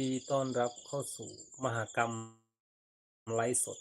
ดีต้อนรับเข้าสู่มหากรรมไลฟ์สด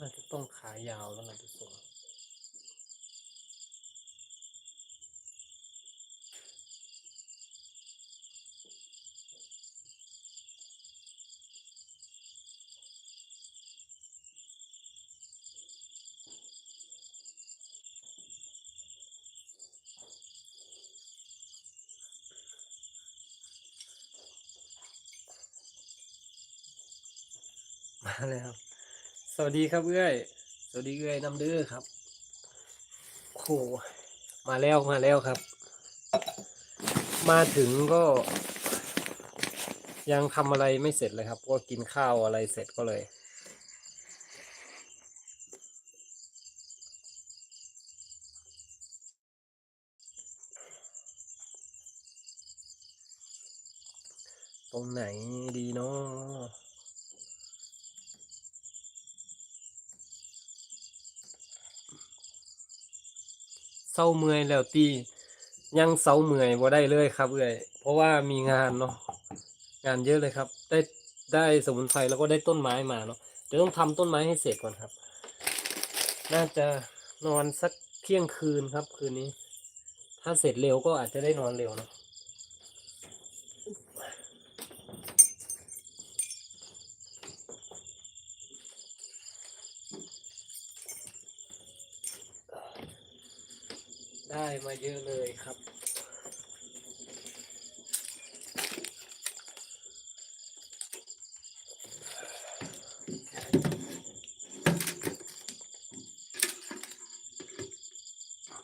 น่าจะต้องขายาวแล้วนะทุกคนมาแล้ว สวัสดีครับเอื้อย สวัสดีเอื้อยน้ำเด้อครับโอ้โหมาแล้วมาแล้วครับ มาถึงก็ ยังทำอะไรไม่เสร็จเลยครับ ก็กินข้าวอะไรเสร็จก็เลย ตรงไหนดีเนาะ ศร้าเมื่อยแล้วตียังเศร้าเมื่อยบ่ได้เลยครับเอ้ยเพราะว่ามีงานเนาะงานเยอะเลยครับ ได้ได้สมุนไพรแล้วก็ได้ต้นไม้มาเนาะเดี๋ยวต้องทำต้นไม้ให้เสร็จก่อนครับ น่าจะนอนสักเที่ยงคืนครับคืนนี้ ถ้าเสร็จเร็วก็อาจจะได้นอนเร็วเนาะ ได้มาเยอะเลยครับ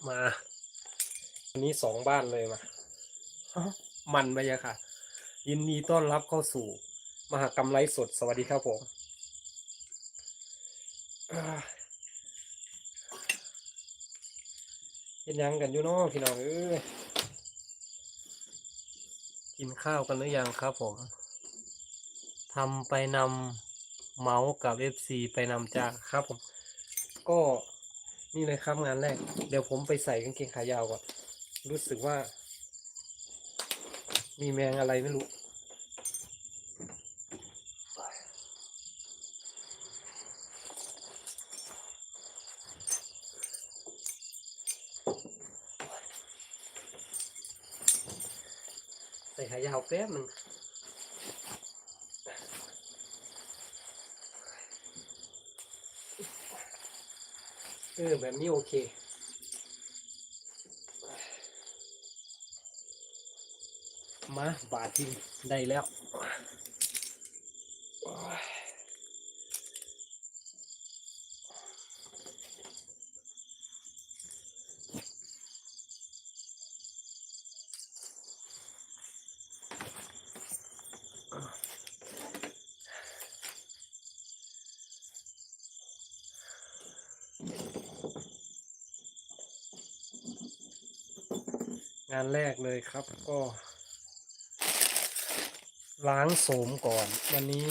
มาวันนี้สองบ้านเลยมามันไปอะค่ะ ยินดีต้อนรับเข้าสู่ มหากรรมไลฟ์สด สวัสดีครับผมอ่า เห็นยังกันอยู่เนาะพี่น้องเอ้ยกินข้าวกันหรือยังครับผมทำไปนำเมาส์กับ FC ไปนำจากครับผม ก็นี่เลยครับงานแรก เดี๋ยวผมไปใส่กางเกงขายาวก่อนรู้สึกว่า มีแมงอะไรไม่รู้ ใส่ขายาวแป๊บหนึ่งเออแบบนี้โอเคมาบาทินได้แล้ว งานแรกเลยครับก็ ล้างโสมก่อน วันนี้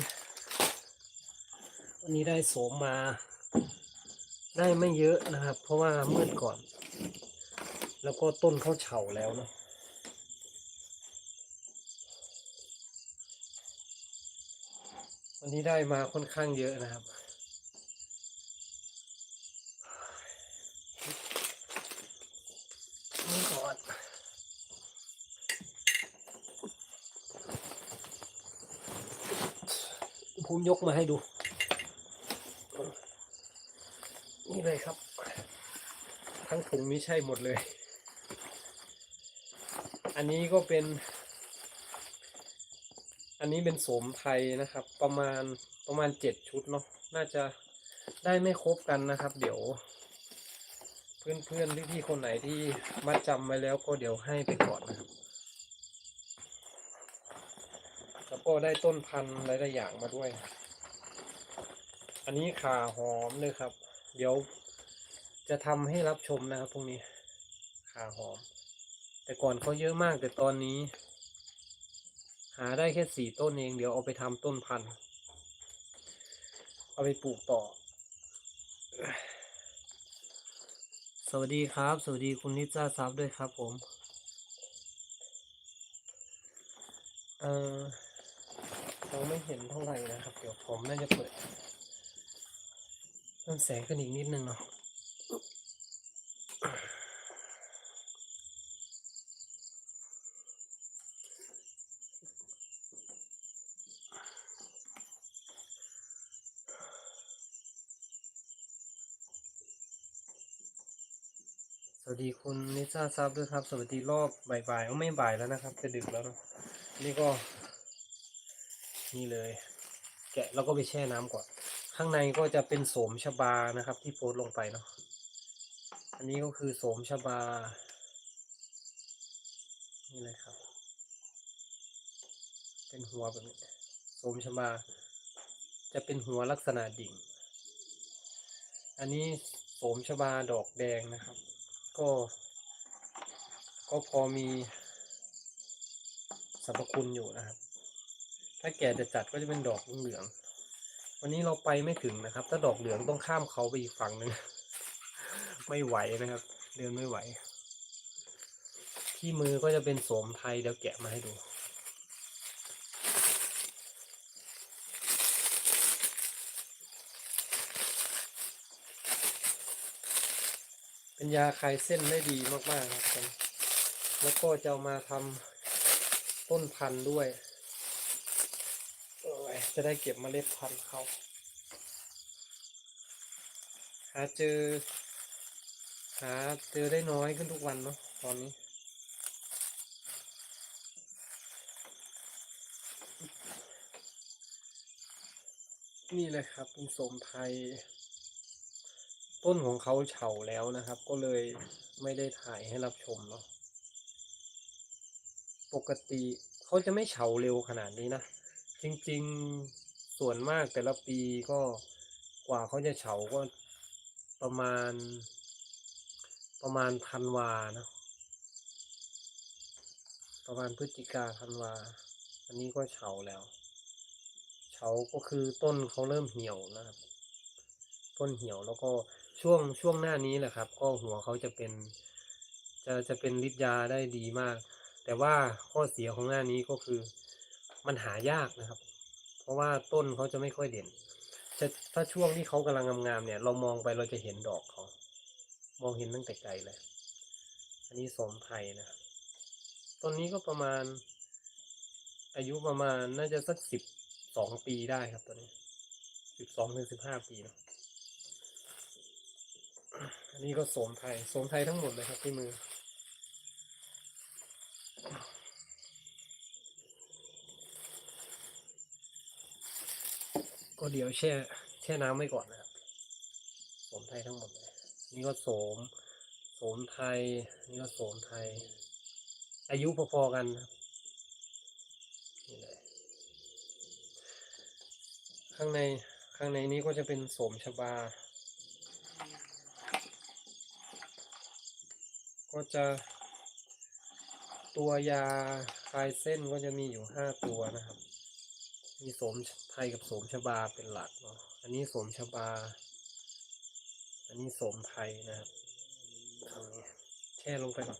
วันนี้ได้โสมมา ได้ไม่เยอะนะครับ เพราะว่ามืดก่อน แล้วก็ต้นเขาเฉาแล้วเนาะวันนี้ได้มาค่อนข้างเยอะนะครับสอน ผมยกมาให้ดู นี่เลยครับ ทั้งถุงนี้ใช่หมดเลย อันนี้ก็เป็น อันนี้เป็นโสมไทยนะครับ ประมาณประมาณเจ็ดชุดเนาะน่าจะได้ไม่ครบกันนะครับ เดี๋ยว เพื่อนๆพี่ๆคนไหนที่มาจำไว้แล้วก็เดี๋ยวให้ไปก่อนนะครับ แล้ว ก็ได้ต้นพันธุ์หลายๆอย่างมาด้วย อันนี้ขาหอมเลยครับ เดี๋ยวจะทำให้รับชมนะครับพวกนี้ขาหอม แต่ก่อนเขาเยอะมากแต่ตอนนี้ หาได้แค่สี่ต้นเอง เดี๋ยวเอาไปทำต้นพันธุ์เอาไปปลูกต่อ สวัสดีครับ สวัสดีคุณนิจ้าซับด้วยครับผม เอ่อ เราไม่เห็นเท่าไหร่นะครับ เดี๋ยวผมน่าจะเปิดเพิ่มแสงขึ้นอีกนิดนึงเนาะสวัสดีคุณนิซ่าซับด้วยครับ สวัสดีรอบบ่ายๆก็ไม่บ่ายแล้วนะครับ จะดึกแล้วเนะนี่ก็ นี่เลย แกะแล้วก็ไปแช่น้ำก่อน ข้างในก็จะเป็นโสมชบานะครับ ที่โพสลงไปเนาะอันนี้ก็คือโสมชบา นี่เลยครับ เป็นหัวแบบนี้โสมชบา จะเป็นหัวลักษณะดิ่ง อันนี้โสมชบาดอกแดงนะครับ ก็ ก็พอมีสรรพคุณอยู่นะครับ ถ้าแก่จะจัดก็จะเป็นดอกเหลือง วันนี้เราไปไม่ถึงนะครับ ถ้าดอกเหลืองต้องข้ามเขาไปอีกฝั่งหนึ่ง ไม่ไหวนะครับ เดินไม่ไหว ที่มือก็จะเป็นโสมไทยเดี๋ยวแกะมาให้ดูเป็นยาคลายเส้นได้ดีมากๆครับ แล้วก็จะเอามาทำต้นพันธุ์ด้วย จะได้เก็บเมล็ดพันธุ์เขาหาเจอหาเจอได้น้อยขึ้นทุกวันเนาะตอนนี้นี่เลยครับเป็นสมไทย ต้นของเขาเฉาแล้วนะครับ ก็เลยไม่ได้ถ่ายให้รับชมเนาะปกติเขาจะไม่เฉาเร็วขนาดนี้นะ จริง ๆส่วนมากแต่ละปีก็กว่าเขาจะเฉาก็ประมาณ ประมาณธันวานะประมาณพฤศจิกาธันวา อันนี้ก็เฉาแล้ว เฉาก็คือต้นเขาเริ่มเหี่ยวนะครับ ต้นเหี่ยวแล้วก็ช่วงช่วงหน้านี้แหละครับ ก็หัวเขาจะเป็น จะจะเป็นฤทธิ์ยาได้ดีมาก แต่ว่าข้อเสียของหน้านี้ก็คือ มันหายากนะครับ เพราะว่าต้นเขาจะไม่ค่อยเด่นจะถ้าช่วงที่เขากำลังงามๆเนี่ย เรามองไปเราจะเห็นดอกเขามองเห็นตั้งแต่ไกลเลย อันนี้สมไทยนะต้นนี้ก็ประมาณ อายุประมาณน่าจะสักสิบสองปีได้ครับตัวนี้สิบสองถึงสิบห้าปีนะอันนี้ก็สมไทยสมไทยทั้งหมดเลยครับที่มือ ก็เดี๋ยวแช่แช่น้ำไว้ก่อนนะครับโสมไทยทั้งหมดเลยนี่ก็โสมโสมไทย นี่ก็โสมไทย อายุพอๆกันนะครับนี่เลยข้างในข้างในนี้ก็จะเป็นโสมชบา ก็จะตัวยาคลายเส้นก็จะมีอยู่ห้าตัวนะครับ มีโสมไทยกับโสมชบาเป็นหลักเนาะอันนี้โสมชบา อันนี้โสมไทยนะครับเอาเนี่ยแช่ลงไปก่อน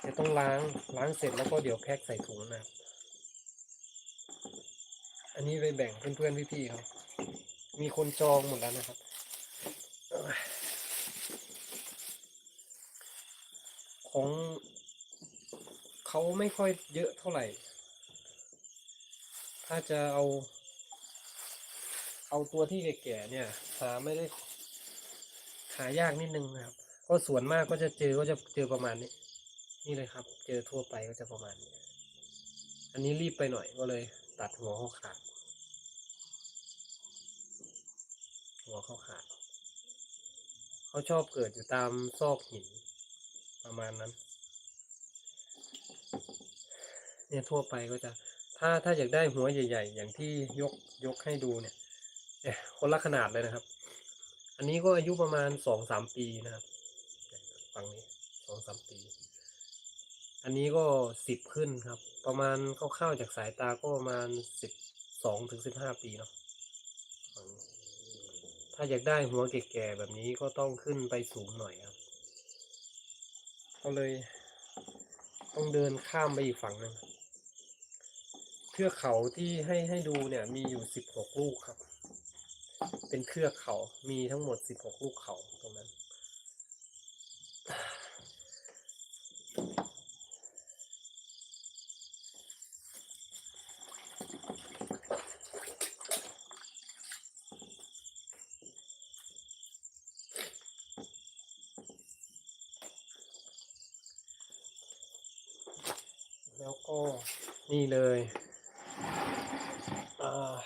เดี๋ยวต้องล้างล้างเสร็จแล้วก็เดี๋ยวแพ็คใส่ถุงนะครับอันนี้ไปแบ่งเพื่อนๆพี่ๆเขามีคนจองหมดแล้วนะครับ ของเขาไม่ค่อยเยอะเท่าไหร่ ถ้าจะเอา เอาตัวที่แก่ๆเนี่ย หาไม่ได้ หายากนิดนึงนะครับ ก็ส่วนมากก็จะเจอก็จะเจอประมาณนี้ นี่เลยครับ เจอทั่วไปก็จะประมาณนี้ อันนี้รีบไปหน่อยก็เลย ตัดหัวเขาขาด หัวเขาขาด เขาชอบเกิดอยู่ตามซอกหิน ประมาณนั้น เนี่ยทั่วไปก็จะ ถ้าถ้าอยากได้หัวใหญ่ ๆ อย่างที่ยกยกให้ดูเนี่ยคนละขนาดเลยนะครับ อันนี้ก็อายุประมาณสองสามปีนะครับฝั่งนี้สองสามปี อันนี้ก็สิบขึ้นครับ ประมาณคร่าวๆจากสายตาก็ประมาณสิบสองถึงสิบห้าปีเนาะถ้าอยากได้หัวแก่ๆแบบนี้ก็ต้องขึ้นไปสูงหน่อยครับ ก็เลย ต้องเดินข้ามไปอีกฝั่งหนึ่ง ทือกเขาที่ให้ให้ดูเนี่ยมีอยู่สิบหกลูกครับ เป็นเครือเขามีทั้งหมดสิบหกลูกเขาตรงนั้น แล้วก็นี่เลยอ่า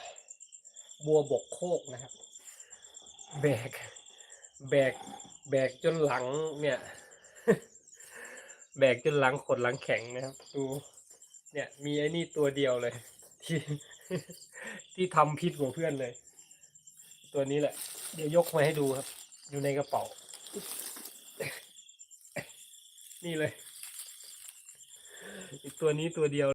บัวบกโคกนะครับ แบก แบก แบกจนหลังเนี่ย แบกจนหลังขดหลังแข็งนะครับ ดู เนี่ย มีไอ้นี่ตัวเดียวเลย ที่ที่ทำพิษของเพื่อนเลย ตัวนี้แหละ เดี๋ยวยกมาให้ดูครับ อยู่ในกระเป๋า นี่เลย อีกตัวนี้ตัวเดียว